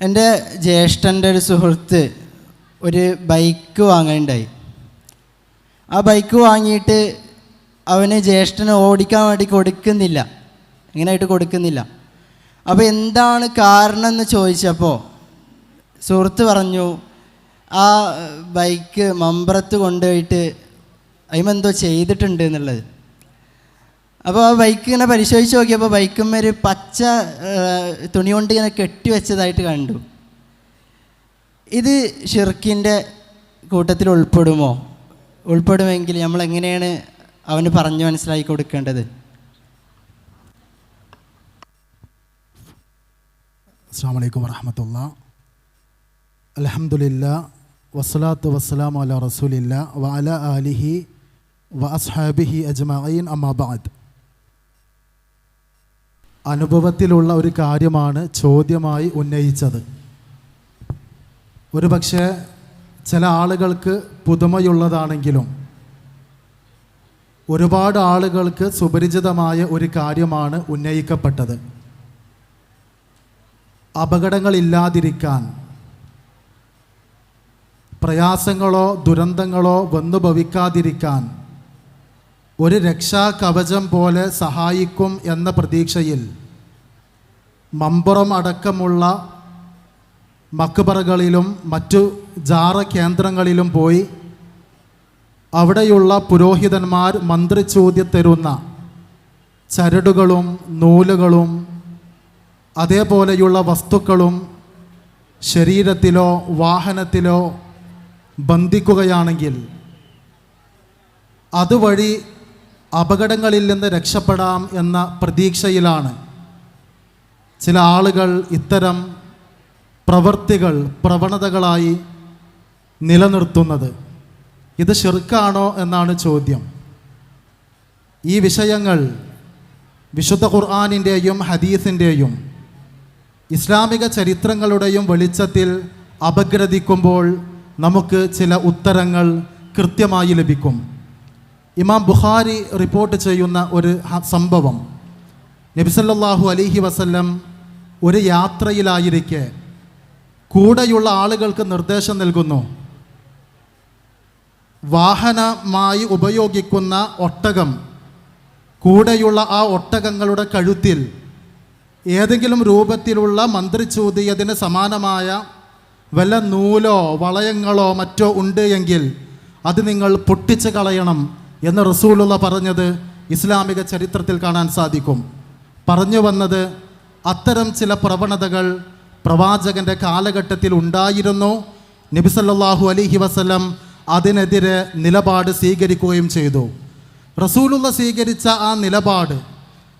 എന്റെ ജ്യേഷ്ഠന്റെ ഒരു സുഹൃത്ത് ഒരു ബൈക്ക് വാങ്ങാനുണ്ടായി. ആ ബൈക്ക് വാങ്ങിയിട്ട് അവന് ജ്യേഷ്ഠന് ഓടിക്കാൻ വേണ്ടി കൊടുക്കുന്നില്ല. ഇങ്ങനെയായിട്ട് കൊടുക്കുന്നില്ല. അപ്പോൾ എന്താണ് കാരണം എന്ന് ചോദിച്ചപ്പോൾ സുഹൃത്ത് പറഞ്ഞു ആ ബൈക്ക് മമ്പ്രത്ത് കൊണ്ടുപോയിട്ട് അതിമെന്തോ ചെയ്തിട്ടുണ്ട് എന്നുള്ളത്. അപ്പോൾ ആ ബൈക്ക് ഇങ്ങനെ പരിശോധിച്ച് നോക്കിയപ്പോൾ ബൈക്കുമ്മ ഒരു പച്ച തുണി കൊണ്ട് ഇങ്ങനെ കെട്ടി വെച്ചതായിട്ട് കണ്ടു. ഇത് ഷിർക്കിന്റെ കൂട്ടത്തിൽ ഉൾപ്പെടുമോ? ഉൾപ്പെടുമെങ്കിൽ നമ്മൾ എങ്ങനെയാണ് അവന് പറഞ്ഞു മനസ്സിലാക്കി കൊടുക്കേണ്ടത്? അസ്സാം വലൈക്കും വറഹമത്തുള്ള. അലഹമുല്ല വസ്സലാത്തു വസ്സലാം അല റസൂലില്ല വ അല ആലിഹി വ അസ്ഹാബിഹി അജ്മഈൻ അമ്മാബാദ് അനുഭവത്തിലുള്ള ഒരു കാര്യമാണ് ചോദ്യമായി ഉന്നയിച്ചത്. ഒരു പക്ഷേ ചില ആളുകൾക്ക് പുതുമയുള്ളതാണെങ്കിലും ഒരുപാട് ആളുകൾക്ക് സുപരിചിതമായ ഒരു കാര്യമാണ് ഉന്നയിക്കപ്പെട്ടത്. അപകടങ്ങളില്ലാതിരിക്കാൻ പ്രയാസങ്ങളോ ദുരന്തങ്ങളോ വന്നു ഭവിക്കാതിരിക്കാൻ ഒരു രക്ഷാ കവചം പോലെ സഹായിക്കും എന്ന പ്രതീക്ഷയിൽ മമ്പുറം അടക്കമുള്ള മക്ബറകളിലും മറ്റു ജാറ കേന്ദ്രങ്ങളിലും പോയി അവിടെയുള്ള പുരോഹിതന്മാർ മന്ത്രിച്ചോദ്യം തരുന്ന ചരടുകളും നൂലുകളും അതേപോലെയുള്ള വസ്തുക്കളും ശരീരത്തിലോ വാഹനത്തിലോ ബന്ധിക്കുകയാണെങ്കിൽ അതുവഴി അപകടങ്ങളിൽ നിന്ന് രക്ഷപ്പെടാം എന്ന പ്രതീക്ഷയിലാണ്. ചില ആളുകൾ ഇത്തരം പ്രവൃത്തികൾ പ്രവണതകളായി നിലനിർത്തുന്നത്. ഇത് ഷിർക്കാണോ എന്നാണ് ചോദ്യം. ഈ വിഷയങ്ങൾ വിശുദ്ധ ഖുർആാനിന്റെയും ഹദീസിന്റെയും ഇസ്ലാമിക ചരിത്രങ്ങളുടെയും വെളിച്ചത്തിൽ അപഗ്രഥിക്കുമ്പോൾ നമുക്ക് ചില ഉത്തരങ്ങൾ കൃത്യമായി ലഭിക്കും. ഇമാം ബുഖാരി റിപ്പോർട്ട് ചെയ്യുന്ന ഒരു സംഭവം. നബിസല്ലാഹു അലിഹി വസല്ലം ഒരു യാത്രയിലായിരിക്കെ കൂടെയുള്ള ആളുകൾക്ക് നിർദ്ദേശം നൽകുന്നു. വാഹനമായി ഉപയോഗിക്കുന്ന ഒട്ടകം കൂടെയുള്ള ആ ഒട്ടകങ്ങളുടെ കഴുത്തിൽ ഏതെങ്കിലും രൂപത്തിലുള്ള മന്ത്രിച്ചൂതിയതിന് സമാനമായ വല്ല നൂലോ വളയങ്ങളോ മറ്റോ ഉണ്ട് എങ്കിൽ അത് നിങ്ങൾ പൊട്ടിച്ച് കളയണം. എന്ന് റസൂലുള്ള പറഞ്ഞത് ഇസ്ലാമിക ചരിത്രത്തിൽ കാണാൻ സാധിക്കും. പറഞ്ഞു വന്നത് അത്തരം ചില പ്രവണതകൾ പ്രവാചകന്റെ കാലഘട്ടത്തിൽ ഉണ്ടായിരുന്നു. നബിസല്ലാഹു അലിഹി വസ്ലം അതിനെതിരെ നിലപാട് സ്വീകരിക്കുകയും ചെയ്തു. റസൂലുള്ള സ്വീകരിച്ച ആ നിലപാട്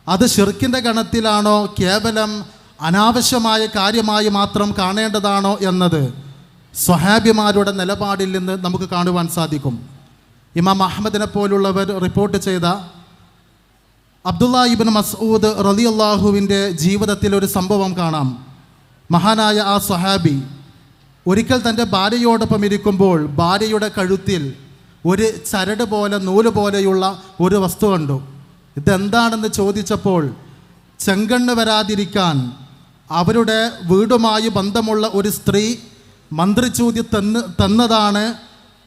അത് ഷിർക്കിന്റെ ഗണത്തിലാണോ കേവലം അനാവശ്യമായ കാര്യമായി മാത്രം കാണേണ്ടതാണോ എന്നത് സ്വഹാബിമാരുടെ നിലപാടിൽ നിന്ന് നമുക്ക് കാണുവാൻ സാധിക്കും. ഇമാം അഹമ്മദിനെ പോലുള്ളവർ റിപ്പോർട്ട് ചെയ്ത അബ്ദുള്ള ഇബിൻ മസൂദ് റലിയല്ലാഹുവിന്റെ ജീവിതത്തിൽ ഒരു സംഭവം കാണാം. മഹാനായ ആ സഹാബി ഒരിക്കൽ തന്റെ ഭാര്യയോടൊപ്പം ഇരിക്കുമ്പോൾ ഭാര്യയുടെ കഴുത്തിൽ ഒരു ചരട് പോലെ നൂൽ പോലെയുള്ള ഒരു വസ്തു കണ്ടു. ഇതെന്താണെന്ന് ചോദിച്ചപ്പോൾ ചെങ്കണ്ണ് വരാതിരിക്കാൻ അവരുടെ വീടുമായി ബന്ധമുള്ള ഒരു സ്ത്രീ മന്ത്രിച്ചൂതി തന്ന് തന്നതാണ്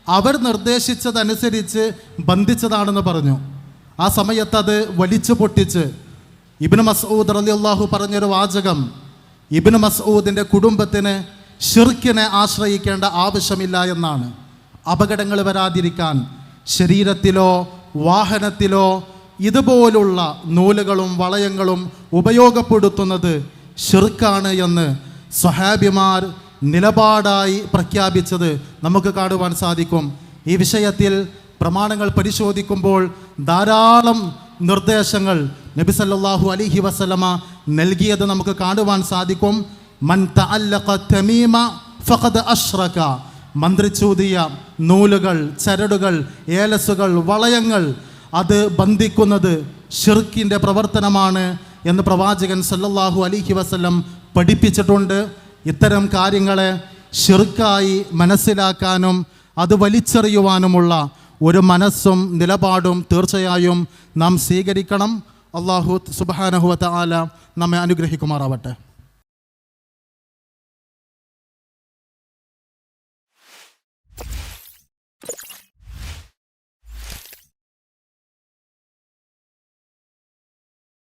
അവർ നിർദ്ദേശിച്ചതനുസരിച്ച് ബന്ധിച്ചതാണെന്ന് പറഞ്ഞു. ആ സമയത്ത് അത് വലിച്ചു പൊട്ടിച്ച്. ഇബിന് മസൂദ് അലി അള്ളാഹു പറഞ്ഞൊരു വാചകം ഇബിന് മസൂദിന്റെ കുടുംബത്തിന് ഷിർക്കിനെ ആശ്രയിക്കേണ്ട ആവശ്യമില്ല എന്നാണ്. അപകടങ്ങൾ വരാതിരിക്കാൻ ശരീരത്തിലോ വാഹനത്തിലോ ഇതുപോലുള്ള നൂലുകളും വളയങ്ങളും ഉപയോഗപ്പെടുത്തുന്നത് ഷിർക്കാണ് എന്ന് സ്വഹാബിമാർ നിലപാടായി പ്രഖ്യാപിച്ചത് നമുക്ക് കാണുവാൻ സാധിക്കും. ഈ വിഷയത്തിൽ പ്രമാണങ്ങൾ പരിശോധിക്കുമ്പോൾ ധാരാളം നിർദ്ദേശങ്ങൾ നബി സല്ലാഹു അലിഹി വസല്ലമ നൽകിയത് നമുക്ക് കാണുവാൻ സാധിക്കും. മൻ തമീമ ഫഖദ് അഷ്റക മന്ത്രിച്ചൂതിയ നൂലുകൾ ചരടുകൾ ഏലസുകൾ വളയങ്ങൾ അത് ബന്ധിക്കുന്നത് ഷിർക്കിന്റെ പ്രവർത്തനമാണ് എന്ന് പ്രവാചകൻ സല്ലല്ലാഹു അലിഹി വസ്ലം പഠിപ്പിച്ചിട്ടുണ്ട്. ഇത്തരം കാര്യങ്ങളെ ഷിർക്കായി മനസ്സിലാക്കാനും അത് വലിച്ചെറിയുവാനുമുള്ള ഒരു മനസ്സും നിലപാടും തീർച്ചയായും നാം സ്വീകരിക്കണം. അള്ളാഹു സുബാനഹുവത്ത ആല നമ്മെ അനുഗ്രഹിക്കുമാറാവട്ടെ.